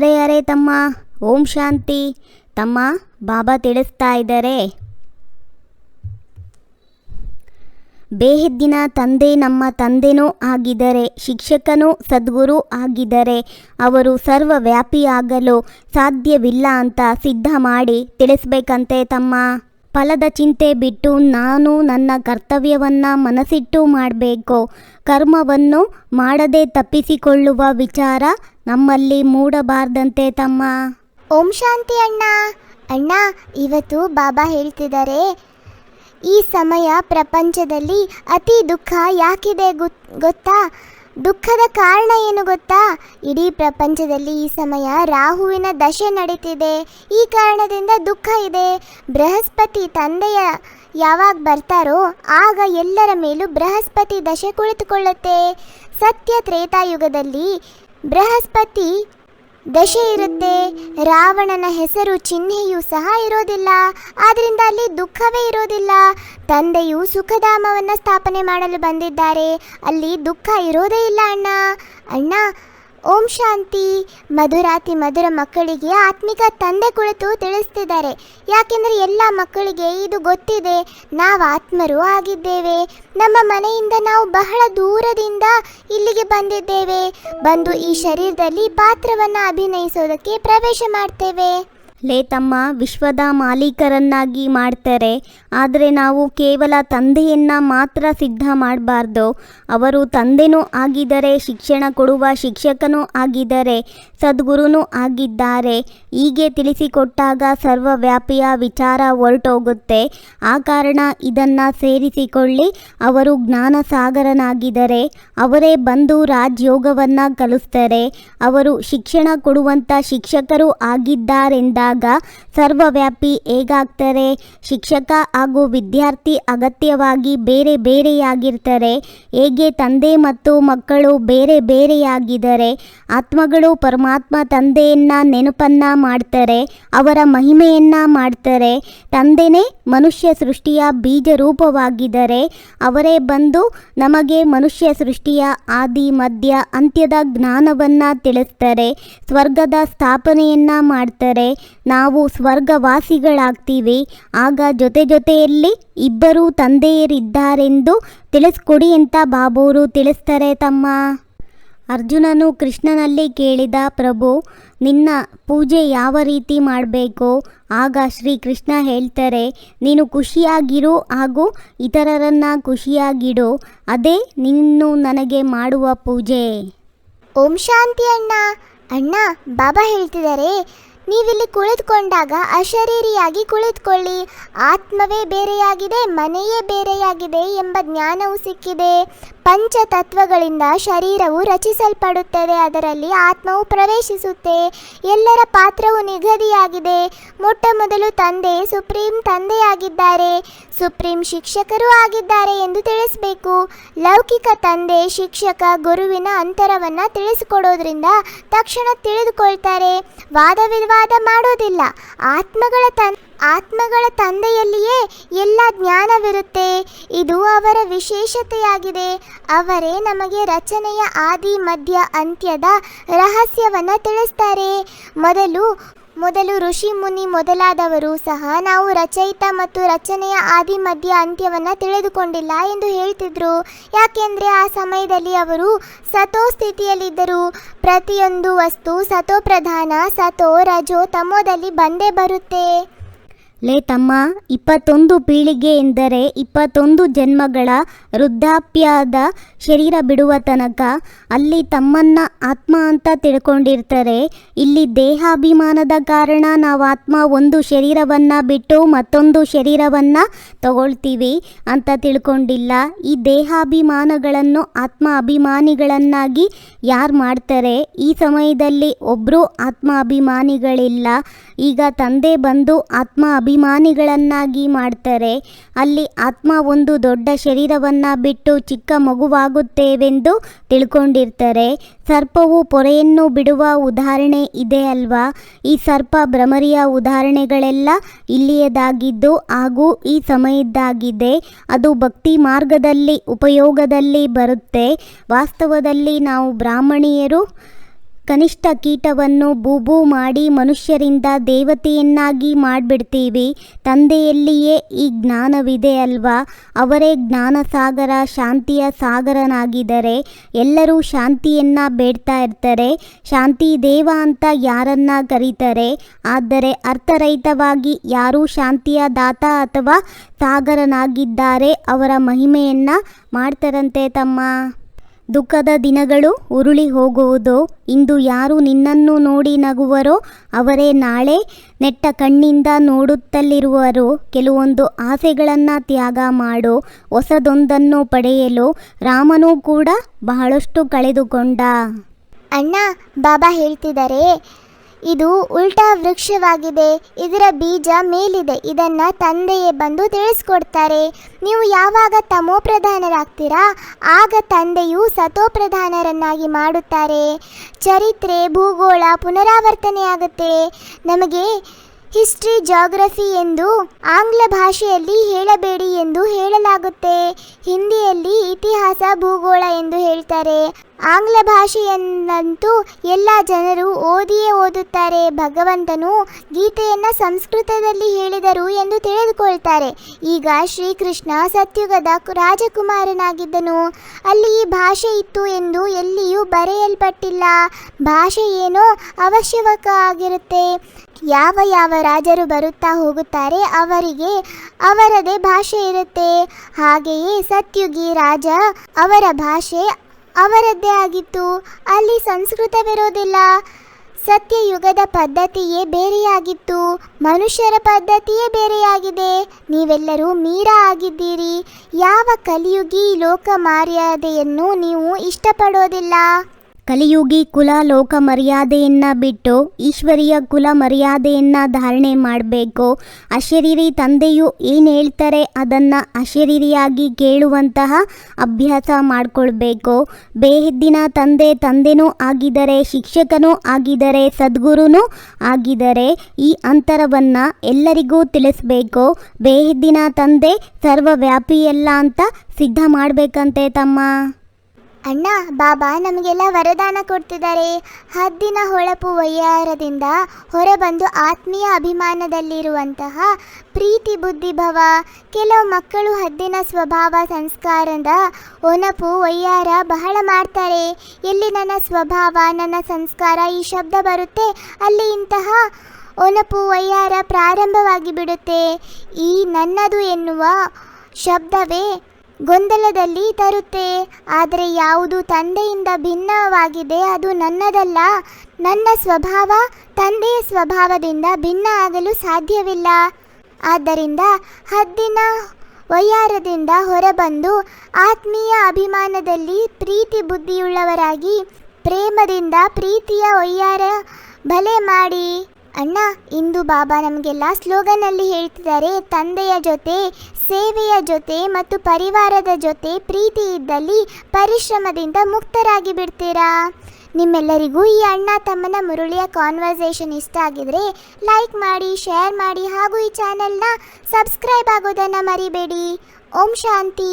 ಅರೆ ಅರೆ ತಮ್ಮ, ಓಂ ಶಾಂತಿ. ತಮ್ಮ, ಬಾಬಾ ತಿಳಿಸ್ತಾ ಇದ್ದಾರೆ. ಬೇಹದ್ದಿನ ತಂದೆ ನಮ್ಮ ತಂದೆನೂ ಆಗಿದ್ದಾರೆ, ಶಿಕ್ಷಕನೂ ಸದ್ಗುರು ಆಗಿದ್ದಾರೆ. ಅವರು ಸರ್ವವ್ಯಾಪಿಯಾಗಲು ಸಾಧ್ಯವಿಲ್ಲ ಅಂತ ಸಿದ್ಧ ಮಾಡಿ ತಿಳಿಸ್ಬೇಕಂತೆ ತಮ್ಮ. ಫಲದ ಚಿಂತೆ ಬಿಟ್ಟು ನಾನು ನನ್ನ ಕರ್ತವ್ಯವನ್ನು ಮನಸ್ಸಿಟ್ಟು ಮಾಡಬೇಕು. ಕರ್ಮವನ್ನು ಮಾಡದೆ ತಪ್ಪಿಸಿಕೊಳ್ಳುವ ವಿಚಾರ ನಮ್ಮಲ್ಲಿ ಮೂಡಬಾರ್ದಂತೆ ತಮ್ಮ. ಓಂ ಶಾಂತಿ ಅಣ್ಣ. ಅಣ್ಣ, ಇವತ್ತು ಬಾಬಾ ಹೇಳ್ತಿದ್ದಾರೆ, ಈ ಸಮಯ ಪ್ರಪಂಚದಲ್ಲಿ ಅತಿ ದುಃಖ ಯಾಕಿದೆ ಗೊತ್- ಗೊತ್ತಾ? ದುಃಖದ ಕಾರಣ ಏನು ಗೊತ್ತಾ? ಇಡೀ ಪ್ರಪಂಚದಲ್ಲಿ ಈ ಸಮಯ ರಾಹುವಿನ ದಶೆ ನಡೀತಿದೆ. ಈ ಕಾರಣದಿಂದ ದುಃಖ ಇದೆ. ಬೃಹಸ್ಪತಿ ತಂದೆಯ ಯಾವಾಗ ಬರ್ತಾರೋ, ಆಗ ಎಲ್ಲರ ಮೇಲೂ ಬೃಹಸ್ಪತಿ ದಶೆ ಕುಳಿತುಕೊಳ್ಳುತ್ತೆ. ಸತ್ಯ ತ್ರೇತಾಯುಗದಲ್ಲಿ ಬೃಹಸ್ಪತಿ ದಶೆ ಇರುತ್ತೆ. ರಾವಣನ ಹೆಸರು ಚಿಹ್ನೆಯೂ ಸಹ ಇರೋದಿಲ್ಲ. ಆದ್ರಿಂದ ಅಲ್ಲಿ ದುಃಖವೇ ಇರೋದಿಲ್ಲ. ತಂದೆಯು ಸುಖಧಾಮವನ್ನು ಸ್ಥಾಪನೆ ಮಾಡಲು ಬಂದಿದ್ದಾರೆ. ಅಲ್ಲಿ ದುಃಖ ಇರೋದೇ ಇಲ್ಲ ಅಣ್ಣ. ಅಣ್ಣ ಓಂ ಶಾಂತಿ. ಮಧುರಾತಿ ಮಧುರ ಮಕ್ಕಳಿಗೆ ಆತ್ಮಿಕ ತಂದೆ ಕುಳಿತು ತಿಳಿಸ್ತಿದ್ದಾರೆ. ಯಾಕೆಂದರೆ ಎಲ್ಲ ಮಕ್ಕಳಿಗೆ ಇದು ಗೊತ್ತಿದೆ, ನಾವು ಆತ್ಮರು ಆಗಿದ್ದೇವೆ. ನಮ್ಮ ಮನೆಯಿಂದ ನಾವು ಬಹಳ ದೂರದಿಂದ ಇಲ್ಲಿಗೆ ಬಂದಿದ್ದೇವೆ. ಬಂದು ಈ ಶರೀರದಲ್ಲಿ ಪಾತ್ರವನ್ನು ಅಭಿನಯಿಸೋದಕ್ಕೆ ಪ್ರವೇಶ ಮಾಡ್ತೇವೆ. ಲೇ ತಮ್ಮ, ವಿಶ್ವದ ಮಾಲೀಕರನ್ನಾಗಿ ಮಾಡ್ತಾರೆ. ಆದರೆ ನಾವು ಕೇವಲ ತಂದೆಯನ್ನು ಮಾತ್ರ ಸಿದ್ಧ ಮಾಡಬಾರ್ದು. ಅವರು ತಂದೆನೂ ಆಗಿದ್ದಾರೆ, ಶಿಕ್ಷಣ ಕೊಡುವ ಶಿಕ್ಷಕನೂ ಆಗಿದ್ದಾರೆ, ಸದ್ಗುರುನೂ ಆಗಿದ್ದಾರೆ. ಹೀಗೆ ತಿಳಿಸಿಕೊಟ್ಟಾಗ ಸರ್ವವ್ಯಾಪಿಯ ವಿಚಾರ ಹೊರಟೋಗುತ್ತೆ. ಆ ಕಾರಣ ಇದನ್ನು ಸೇರಿಸಿಕೊಳ್ಳಿ. ಅವರು ಜ್ಞಾನ ಸಾಗರನಾಗಿದ್ದಾರೆ ಅವರೇ ಬಂದು ರಾಜ್ಯೋಗವನ್ನು ಕಲಿಸ್ತಾರೆ. ಅವರು ಶಿಕ್ಷಣ ಕೊಡುವಂಥ ಶಿಕ್ಷಕರು ಆಗಿದ್ದಾರೆಂದಾಗ ಸರ್ವವ್ಯಾಪಿ, ಹೇಗಾಗ್ತಾರೆ? ಶಿಕ್ಷಕ ಹಾಗೂ ವಿದ್ಯಾರ್ಥಿ ಅಗತ್ಯವಾಗಿ ಬೇರೆ ಬೇರೆಯಾಗಿರ್ತಾರೆ. ಹೇಗೆ ತಂದೆ ಮತ್ತು ಮಕ್ಕಳು ಬೇರೆ ಬೇರೆಯಾಗಿದ್ದಾರೆ ಆತ್ಮಗಳು ಪರಮಾತ್ಮ ತಂದೆಯನ್ನ ನೆನಪನ್ನ ಮಾಡ್ತಾರೆ, ಅವರ ಮಹಿಮೆಯನ್ನ ಮಾಡ್ತಾರೆ. ತಂದೆನೇ ಮನುಷ್ಯ ಸೃಷ್ಟಿಯ ಬೀಜ ರೂಪವಾಗಿದ್ದಾರೆ ಅವರೇ ಬಂದು ನಮಗೆ ಮನುಷ್ಯ ಸೃಷ್ಟಿಯ ಆದಿ, ಮಧ್ಯ, ಅಂತ್ಯದ ಜ್ಞಾನವನ್ನು ತಿಳಿಸ್ತಾರೆ, ಸ್ವರ್ಗದ ಸ್ಥಾಪನೆಯನ್ನ ಮಾಡ್ತಾರೆ. ನಾವು ಸ್ವರ್ಗವಾಸಿಗಳಾಗ್ತೀವಿ. ಆಗ ಜೊತೆ ಜೊತೆಯಲ್ಲಿ ಇಬ್ಬರು ತಂದೆಯರಿದ್ದಾರೆಂದು ತಿಳಿಸ್ಕೊಡಿ ಅಂತ ಬಾಬೂರು ತಿಳಿಸ್ತಾರೆ ತಮ್ಮ. ಅರ್ಜುನನು ಕೃಷ್ಣನಲ್ಲಿ ಕೇಳಿದ, ಪ್ರಭು, ನಿನ್ನ ಪೂಜೆ ಯಾವ ರೀತಿ ಮಾಡಬೇಕು? ಆಗ ಶ್ರೀಕೃಷ್ಣ ಹೇಳ್ತಾರೆ, ನೀನು ಖುಷಿಯಾಗಿರು ಹಾಗೂ ಇತರರನ್ನು ಖುಷಿಯಾಗಿಡು. ಅದೇ ನೀನು ನನಗೆ ಮಾಡುವ ಪೂಜೆ. ಓಂ ಶಾಂತಿ ಅಣ್ಣ. ಅಣ್ಣ, ಬಾಬಾ ಹೇಳ್ತಿದ್ದಾರೆ ನೀವಿಲ್ಲಿ ಕುಳಿತುಕೊಂಡಾಗ ಅಶರೀರಿಯಾಗಿ ಕುಳಿತುಕೊಳ್ಳಿ. ಆತ್ಮವೇ ಬೇರೆಯಾಗಿದೆ, ಮನೆಯೇ ಬೇರೆಯಾಗಿದೆ ಎಂಬ ಜ್ಞಾನವು ಸಿಕ್ಕಿದೆ. ಪಂಚತತ್ವಗಳಿಂದ ಶರೀರವು ರಚಿಸಲ್ಪಡುತ್ತದೆ, ಅದರಲ್ಲಿ ಆತ್ಮವು ಪ್ರವೇಶಿಸುತ್ತೆ. ಎಲ್ಲರ ಪಾತ್ರವು ನಿಗದಿಯಾಗಿದೆ. ಮೊಟ್ಟ ಮೊದಲು ತಂದೆ, ಸುಪ್ರೀಂ ತಂದೆಯಾಗಿದ್ದಾರೆ. ಸುಪ್ರೀಂ ಶಿಕ್ಷಕರು ಆಗಿದ್ದಾರೆ ಎಂದು ತಿಳಿಸಬೇಕು. ಲೌಕಿಕ ತಂದೆ, ಶಿಕ್ಷಕ ಗುರುವಿನ ಅಂತರವನ್ನು ತಿಳಿಸಿಕೊಡೋದ್ರಿಂದ ತಕ್ಷಣ ತಿಳಿದುಕೊಳ್ತಾರೆ. ವಾದ ವಿವಾದ ಮಾಡೋದಿಲ್ಲ. ಆತ್ಮಗಳ ತನ್, ಆತ್ಮಗಳ ತಂದೆಯಲ್ಲಿಯೇ ಎಲ್ಲ ಜ್ಞಾನವಿರುತ್ತೆ. ಇದು ಅವರ ವಿಶೇಷತೆಯಾಗಿದೆ. ಅವರೇ ನಮಗೆ ರಚನೆಯ ಆದಿ ಮಧ್ಯ ಅಂತ್ಯದ ರಹಸ್ಯವನ್ನು ತಿಳಿಸ್ತಾರೆ. ಮೊದಲು ಮೊದಲು ಋಷಿ ಮುನಿ ಮೊದಲಾದವರು ಸಹ ನಾವು ರಚಯಿತ ಮತ್ತು ರಚನೆಯ ಆದಿ ಮಧ್ಯ ಅಂತ್ಯವನ್ನು ತಿಳಿದುಕೊಂಡಿಲ್ಲ ಎಂದು ಹೇಳ್ತಿದ್ರು. ಯಾಕೆಂದರೆ ಆ ಸಮಯದಲ್ಲಿ ಅವರು ಸತೋ ಸ್ಥಿತಿಯಲ್ಲಿದ್ದರು ಪ್ರತಿಯೊಂದು ವಸ್ತು ಸತೋ ಪ್ರಧಾನ ಸತೋ, ರಜೋ ತಮೋದಲ್ಲಿ ಬಂದೇ ಬರುತ್ತೆ. ಲೇ ತಮ್ಮ, ಇಪ್ಪತ್ತೊಂದು ಪೀಳಿಗೆ ಎಂದರೆ ಇಪ್ಪತ್ತೊಂದು ಜನ್ಮಗಳ ವೃದ್ಧಾಪ್ಯದ ಶರೀರ ಬಿಡುವ ತನಕ ಅಲ್ಲಿ ತಮ್ಮನ್ನ ಆತ್ಮ ಅಂತ ತಿಳ್ಕೊಂಡಿರ್ತಾರೆ. ಇಲ್ಲಿ ದೇಹಾಭಿಮಾನದ ಕಾರಣ ನಾವು ಆತ್ಮ ಒಂದು ಶರೀರವನ್ನು ಬಿಟ್ಟು ಮತ್ತೊಂದು ಶರೀರವನ್ನು ತಗೊಳ್ತೀವಿ ಅಂತ ತಿಳ್ಕೊಂಡಿಲ್ಲ. ಈ ದೇಹಾಭಿಮಾನಗಳನ್ನು ಆತ್ಮ ಅಭಿಮಾನಿಗಳನ್ನಾಗಿ ಯಾರು ಮಾಡ್ತಾರೆ? ಈ ಸಮಯದಲ್ಲಿ ಒಬ್ಬರು ಆತ್ಮ ಅಭಿಮಾನಿಗಳಿಲ್ಲ ಈಗ ತಂದೆ ಬಂದು ಆತ್ಮ ಅಭಿಮಾನಿಗಳನ್ನಾಗಿ ಮಾಡ್ತಾರೆ. ಅಲ್ಲಿ ಆತ್ಮ ಒಂದು ದೊಡ್ಡ ಶರೀರವನ್ನು ಬಿಟ್ಟು ಚಿಕ್ಕ ಮಗುವಾಗುತ್ತೇವೆಂದು ತಿಳ್ಕೊಂಡಿರ್ತಾರೆ. ಸರ್ಪವು ಪೊರೆಯನ್ನು ಬಿಡುವ ಉದಾಹರಣೆ ಇದೆ ಅಲ್ವಾ? ಈ ಸರ್ಪ ಭ್ರಮರಿಯ ಉದಾಹರಣೆಗಳೆಲ್ಲ ಇಲ್ಲಿಯದಾಗಿದ್ದು ಹಾಗೂ ಈ ಸಮಯದ್ದಾಗಿದೆ. ಅದು ಭಕ್ತಿ ಮಾರ್ಗದಲ್ಲಿ, ಉಪಯೋಗದಲ್ಲಿ ಬರುತ್ತೆ. ವಾಸ್ತವದಲ್ಲಿ ನಾವು ಬ್ರಾಹ್ಮಣಿಯರು ಕನಿಷ್ಠ ಕೀಟವನ್ನು ಬೂಬು ಮಾಡಿ ಮನುಷ್ಯರಿಂದ ದೇವತೆಯನ್ನಾಗಿ ಮಾಡಿಬಿಡ್ತೀವಿ. ತಂದೆಯಲ್ಲಿಯೇ ಈ ಜ್ಞಾನವಿದೆ ಅಲ್ವಾ? ಅವರೇ ಜ್ಞಾನ ಸಾಗರ ಶಾಂತಿಯ ಸಾಗರನಾಗಿದ್ದಾರೆ. ಎಲ್ಲರೂ ಶಾಂತಿಯನ್ನು ಬೇಡ್ತಾ ಇರ್ತಾರೆ. ಶಾಂತಿ ದೇವ ಅಂತ ಯಾರನ್ನ ಕರೀತಾರೆ? ಆದರೆ ಅರ್ಥರಹಿತವಾಗಿ ಯಾರೂ ಶಾಂತಿಯ ದಾತ ಅಥವಾ ಸಾಗರನಾಗಿದ್ದಾರೆ ಅವರ ಮಹಿಮೆಯನ್ನು ಮಾಡ್ತಾರಂತೆ ತಮ್ಮ. ದುಃಖದ ದಿನಗಳು ಉರುಳಿ ಹೋಗುವುದು, ಇಂದು ಯಾರು ನಿನ್ನನ್ನು ನೋಡಿ ನಗುವರೋ, ಅವರೇ ನಾಳೆ ನೆಟ್ಟ ಕಣ್ಣಿಂದ ನೋಡುತ್ತಲಿರುವರು, ಕೆಲವೊಂದು ಆಸೆಗಳನ್ನು ತ್ಯಾಗ ಮಾಡು, ಹೊಸದೊಂದನ್ನು ಪಡೆಯಲು, ರಾಮನೂ ಕೂಡ ಬಹಳಷ್ಟು ಕಳೆದುಕೊಂಡ. ಅಣ್ಣ, ಬಾಬಾ ಹೇಳ್ತಿದ್ದಾರೆ ಇದು ಉಲ್ಟಾ ವೃಕ್ಷವಾಗಿದೆ. ಇದರ ಬೀಜ ಮೇಲಿದೆ. ಇದನ್ನ ತಂದೆಯೇ ಬಂದು ತಿಳಿಸ್ಕೊಡ್ತಾರೆ. ನೀವು ಯಾವಾಗ ತಮೋ ಪ್ರಧಾನರಾಗ್ತೀರಾ, ಆಗ ತಂದೆಯು ಸತೋಪ್ರಧಾನರನ್ನಾಗಿ ಮಾಡುತ್ತಾರೆ. ಚರಿತ್ರೆ, ಭೂಗೋಳ ಪುನರಾವರ್ತನೆಯಾಗುತ್ತೆ. ನಮಗೆ ಹಿಸ್ಟ್ರಿ, ಜಾಗ್ರಫಿ ಎಂದು ಆಂಗ್ಲ ಭಾಷೆಯಲ್ಲಿ ಹೇಳಬೇಡಿ ಎಂದು ಹೇಳಲಾಗುತ್ತೆ. ಹಿಂದಿಯಲ್ಲಿ ಇತಿಹಾಸ, ಭೂಗೋಳ ಎಂದು ಹೇಳ್ತಾರೆ. ಆಂಗ್ಲ ಭಾಷೆಯನ್ನಂತೂ ಎಲ್ಲ ಜನರು ಓದಿಯೇ ಓದುತ್ತಾರೆ. ಭಗವಂತನು ಗೀತೆಯನ್ನ ಸಂಸ್ಕೃತದಲ್ಲಿ ಹೇಳಿದರು ಎಂದು ತಿಳಿದುಕೊಳ್ತಾರೆ. ಈಗ ಶ್ರೀಕೃಷ್ಣ ಸತ್ಯುಗದ ರಾಜಕುಮಾರನಾಗಿದ್ದನು. ಅಲ್ಲಿ ಈ ಭಾಷೆ ಇತ್ತು ಎಂದು ಎಲ್ಲಿಯೂ ಬರೆಯಲ್ಪಟ್ಟಿಲ್ಲ. ಭಾಷೆ ಏನೋ ಅವಶ್ಯಕ ಆಗಿರುತ್ತೆ ಯಾವ ಯಾವ ರಾಜರು ಬರುತ್ತಾ ಹೋಗುತ್ತಾರೆ ಅವರಿಗೆ ಅವರದೇ ಭಾಷೆ ಇರುತ್ತೆ. ಹಾಗೆಯೇ ಸತ್ಯುಗಿ ರಾಜ ಅವರ ಭಾಷೆ ಅವರದ್ದೇ ಆಗಿತ್ತು. ಅಲ್ಲಿ ಸಂಸ್ಕೃತವಿರೋದಿಲ್ಲ. ಸತ್ಯಯುಗದ ಪದ್ಧತಿಯೇ ಬೇರೆಯಾಗಿತ್ತು. ಮನುಷ್ಯರ ಪದ್ಧತಿಯೇ ಬೇರೆಯಾಗಿದೆ. ನೀವೆಲ್ಲರೂ ಮೀರಾ ಆಗಿದ್ದೀರಿ. ಯಾವ ಕಲಿಯುಗಿ ಲೋಕ ಮರ್ಯಾದೆಯನ್ನು ನೀವು ಇಷ್ಟಪಡೋದಿಲ್ಲ. ಕಲಿಯುಗಿ ಕುಲ ಲೋಕ ಮರ್ಯಾದೆಯನ್ನ ಬಿಟ್ಟು ಈಶ್ವರಿಯ ಕುಲ ಮರ್ಯಾದೆಯನ್ನ ಧಾರಣೆ ಮಾಡಬೇಕು. ಅಶರೀರಿ ತಂದೆಯು ಏನು ಹೇಳ್ತಾರೆ ಅದನ್ನು ಅಶರೀರಿಯಾಗಿ ಕೇಳುವಂತಹ ಅಭ್ಯಾಸ ಮಾಡಿಕೊಳ್ಬೇಕು. ಬೇಹದ್ದಿನ ತಂದೆ ತಂದೆನೂ ಆಗಿದರೆ, ಶಿಕ್ಷಕನೂ ಆಗಿದರೆ, ಸದ್ಗುರುನೂ ಆಗಿದರೆ ಈ ಅಂತರವನ್ನು ಎಲ್ಲರಿಗೂ ತಿಳಿಸ್ಬೇಕು. ಬೇಹದ್ದಿನ ತಂದೆ ಸರ್ವವ್ಯಾಪಿಯಲ್ಲ ಅಂತ ಸಿದ್ಧ ಮಾಡಬೇಕಂತೆ ತಮ್ಮ. ಅಣ್ಣ, ಬಾಬಾ ನಮಗೆಲ್ಲ ವರದಾನ ಕೊಡ್ತಿದ್ದಾರೆ. ಹದ್ದಿನ ಹೊಳಪು ವಯ್ಯಾರದಿಂದ ಹೊರಬಂದು ಆತ್ಮೀಯ ಅಭಿಮಾನದಲ್ಲಿರುವಂತಹ ಪ್ರೀತಿ ಬುದ್ಧಿಭವ ಕೆಲವು ಮಕ್ಕಳು ಹದ್ದಿನ ಸ್ವಭಾವ ಸಂಸ್ಕಾರದ ಒನಪು ವಯ್ಯಾರ ಬಹಳ ಮಾಡ್ತಾರೆ. ಎಲ್ಲಿ ನನ್ನ ಸ್ವಭಾವ, ನನ್ನ ಸಂಸ್ಕಾರ ಈ ಶಬ್ದ ಬರುತ್ತೆ, ಅಲ್ಲಿ ಇಂತಹ ಒನಪು ವಯ್ಯಾರ ಪ್ರಾರಂಭವಾಗಿ ಬಿಡುತ್ತೆ. ಈ ನನ್ನದು ಎನ್ನುವ ಶಬ್ದವೇ ಗೊಂದಲದಲ್ಲಿ ತರುತ್ತೆ. ಆದರೆ ಯಾವುದು ತಂದೆಯಿಂದ ಭಿನ್ನವಾಗಿದೆ ಅದು ನನ್ನದಲ್ಲ. ನನ್ನ ಸ್ವಭಾವ ತಂದೆಯ ಸ್ವಭಾವದಿಂದ ಭಿನ್ನ ಆಗಲು ಸಾಧ್ಯವಿಲ್ಲ. ಆದ್ದರಿಂದ ಹದ್ದಿನ ವಯ್ಯಾರದಿಂದ ಹೊರಬಂದು ಆತ್ಮೀಯ ಅಭಿಮಾನದಲ್ಲಿ ಪ್ರೀತಿ ಬುದ್ಧಿಯುಳ್ಳವರಾಗಿ ಪ್ರೇಮದಿಂದ ಪ್ರೀತಿಯ ಒಯ್ಯಾರ ಬಲೆ ಮಾಡಿ. ಅಣ್ಣ, ಇಂದು ಬಾಬಾ ನಮಗೆಲ್ಲ ಸ್ಲೋಗನಲ್ಲಿ ಹೇಳ್ತಿದ್ದಾರೆ, ತಂದೆಯ ಜೊತೆ, ಸೇವೆಯ ಜೊತೆ ಮತ್ತು ಪರಿವಾರದ ಜೊತೆ ಪ್ರೀತಿ ಇದ್ದಲ್ಲಿ ಪರಿಶ್ರಮದಿಂದ ಮುಕ್ತರಾಗಿ ಬಿಡ್ತೀರಾ? ನಿಮ್ಮೆಲ್ಲರಿಗೂ ಈ ಅಣ್ಣ ತಮ್ಮನ ಮುರುಳಿಯ ಕಾನ್ವರ್ಸೇಷನ್ ಇಷ್ಟ ಆಗಿದ್ರೆ ಲೈಕ್ ಮಾಡಿ ಶೇರ್ ಮಾಡಿ ಹಾಗೂ ಈ ಚಾನೆಲ್ನ ಸಬ್ಸ್ಕ್ರೈಬ್ ಆಗೋದನ್ನು ಮರಿಬೇಡಿ. ಓಂ ಶಾಂತಿ.